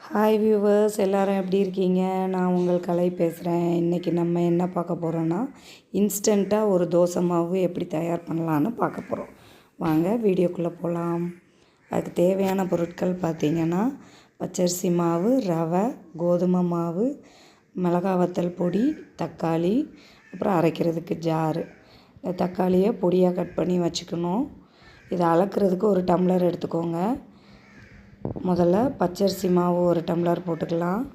Hi viewers எல்லோரும் எப்படி இருக்கீங்க? நான் உங்கள் கலை பேசுகிறேன் இன்றைக்கி நம்ம என்ன பார்க்க போகிறோன்னா இன்ஸ்டண்ட்டாக ஒரு தோசை மாவு எப்படி தயார் பண்ணலான்னு பார்க்க போகிறோம் வாங்க வீடியோக்குள்ளே போகலாம் அதுக்கு தேவையான பொருட்கள் பார்த்திங்கன்னா பச்சரிசி மாவு ரவை கோதுமை மாவு மிளகா வத்தல் பொடி தக்காளி அப்புறம் அரைக்கிறதுக்கு ஜாரு. இந்த தக்காளியை பொடியாக கட் பண்ணி வச்சுக்கணும். இதை அளக்கிறதுக்கு ஒரு டம்ளர் எடுத்துக்கோங்க. முதல்ல பச்சரிசி மாவு ஒரு டம்ளர் போட்டுக்கலாம்.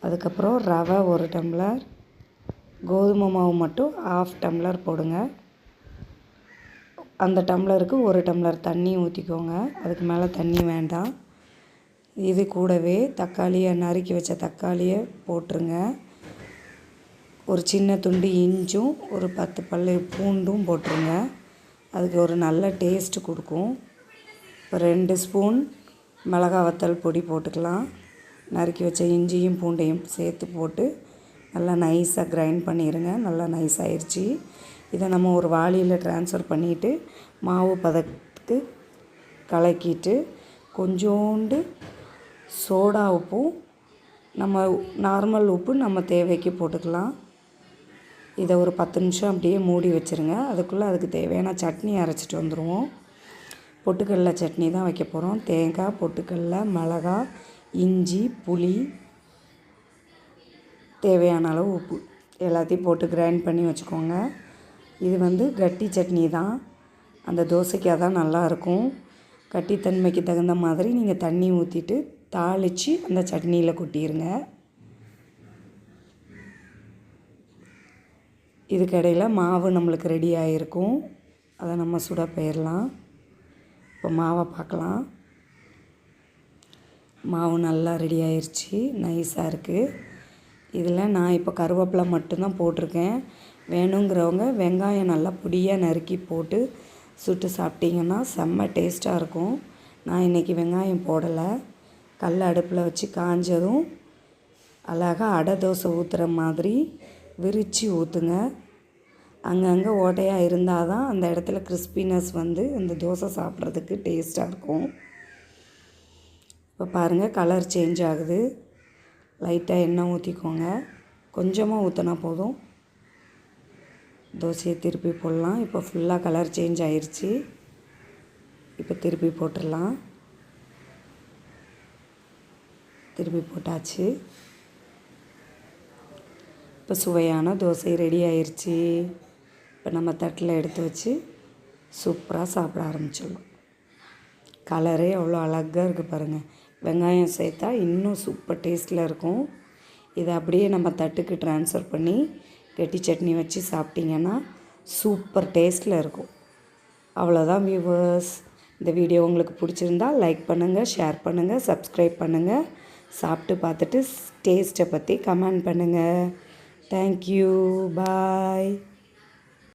அதுக்கப்புறம் ரவை ஒரு டம்ளர். கோதுமை மாவு மட்டும் ஆஃப் டம்ளர் போடுங்க. அந்த டம்ளருக்கு ஒரு டம்ளர் தண்ணி ஊற்றிக்கோங்க அதுக்கு மேலே தண்ணி வேண்டாம். இது கூடவே தக்காளியை நறுக்கி வச்ச தக்காளியை போட்டுருங்க. ஒரு சின்ன துண்டு இஞ்சும் ஒரு பத்து பல்லு பூண்டும் போட்டுருங்க. அதுக்கு ஒரு நல்ல டேஸ்ட்டு கொடுக்கும். இப்போ ரெண்டு ஸ்பூன் மிளகா வத்தல் பொடி போட்டுக்கலாம். நறுக்கி வச்ச இஞ்சியும் பூண்டையும் சேர்த்து போட்டு நல்லா நைஸாக கிரைண்ட் பண்ணிடுங்க நல்லா நைஸ் ஆயிடுச்சு இதை நம்ம ஒரு வாளியில் ட்ரான்ஸ்ஃபர் பண்ணிவிட்டு மாவு பதத்துக்கு கலக்கிட்டு கொஞ்சோண்டு சோடா உப்பும் நம்ம நார்மல் உப்பு நம்ம தேவைக்கு போட்டுக்கலாம். இதை ஒரு பத்து நிமிஷம் அப்படியே மூடி வச்சுருங்க. அதுக்குள்ளே அதுக்கு தேவையான சட்னி அரைச்சிட்டு வந்துடுவோம் பொட்டுக்கடல சட்னி தான் வைக்க போகிறோம் தேங்காய் பொட்டுக்கடல மிளகா இஞ்சி புளி தேவையான அளவு உப்பு. எல்லாத்தையும் போட்டு கிரைண்ட் பண்ணி வச்சுக்கோங்க. இது வந்து கட்டி சட்னி தான். அந்த தோசைக்காக தான் நல்லாயிருக்கும் கட்டித்தன்மைக்கு தகுந்த மாதிரி நீங்கள் தண்ணி ஊற்றிட்டு தாளித்து அந்த சட்னியில் கொட்டிடுங்க இதுக்கடையில் மாவு நம்மளுக்கு ரெடி ஆகிருக்கும் அதை நம்ம சுட போயிடலாம் இப்போ மாவை பார்க்கலாம். மாவு நல்லா ரெடி ஆயிடுச்சு நைஸாக இருக்குது இதில் நான் இப்போ கருவேப்பிலை மட்டும்தான் போட்டிருக்கேன். வேணுங்கிறவங்க வெங்காயம் நல்லா பொடியாக நறுக்கி போட்டு சுட்டு சாப்பிட்டிங்கன்னா செம்ம டேஸ்ட்டாக இருக்கும். நான் இன்றைக்கி வெங்காயம் போடலை. கல் அடுப்பில் வச்சு காஞ்சதும் அழகாக அடை தோசை ஊற்றுற மாதிரி விரித்து ஊற்றுங்க அங்கங்கே ஓட்டையாக இருந்தால் தான் அந்த இடத்துல கிறிஸ்பினஸ் வந்து அந்த தோசை சாப்பிட்றதுக்கு டேஸ்ட்டாக இருக்கும். இப்போ பாருங்கள் கலர் சேஞ்ச் ஆகுது. லைட்டாக எண்ணெய் ஊற்றிக்கோங்க கொஞ்சமாக ஊற்றினா போதும். தோசையை திருப்பி போடலாம். இப்போ ஃபுல்லாக கலர் சேஞ்ச் ஆயிடுச்சு இப்போ திருப்பி போட்டுடலாம். திருப்பி போட்டாச்சு. இப்போ சுவையான தோசை ரெடி ஆயிடுச்சு இப்போ நம்ம தட்டில் எடுத்து வச்சு சூப்பராக சாப்பிட ஆரம்பிச்சிடலாம். கலரே அவ்வளோ அழகாக இருக்குது பாருங்கள் வெங்காயம் சேர்த்தா இன்னும் சூப்பர் டேஸ்ட்டில் இருக்கும். இதை அப்படியே நம்ம தட்டுக்கு ட்ரான்ஸ்ஃபர் பண்ணி கெட்டி சட்னி வச்சு சாப்பிட்டிங்கன்னா சூப்பர் டேஸ்ட்டில் இருக்கும். அவ்வளோதான் வியூவர்ஸ் இந்த வீடியோ உங்களுக்கு பிடிச்சிருந்தா லைக் பண்ணுங்கள் ஷேர் பண்ணுங்கள் சப்ஸ்கிரைப் பண்ணுங்கள் சாப்பிட்டு பார்த்துட்டு டேஸ்ட்டை பற்றி கமெண்ட் பண்ணுங்கள் தேங்க்யூ பாய்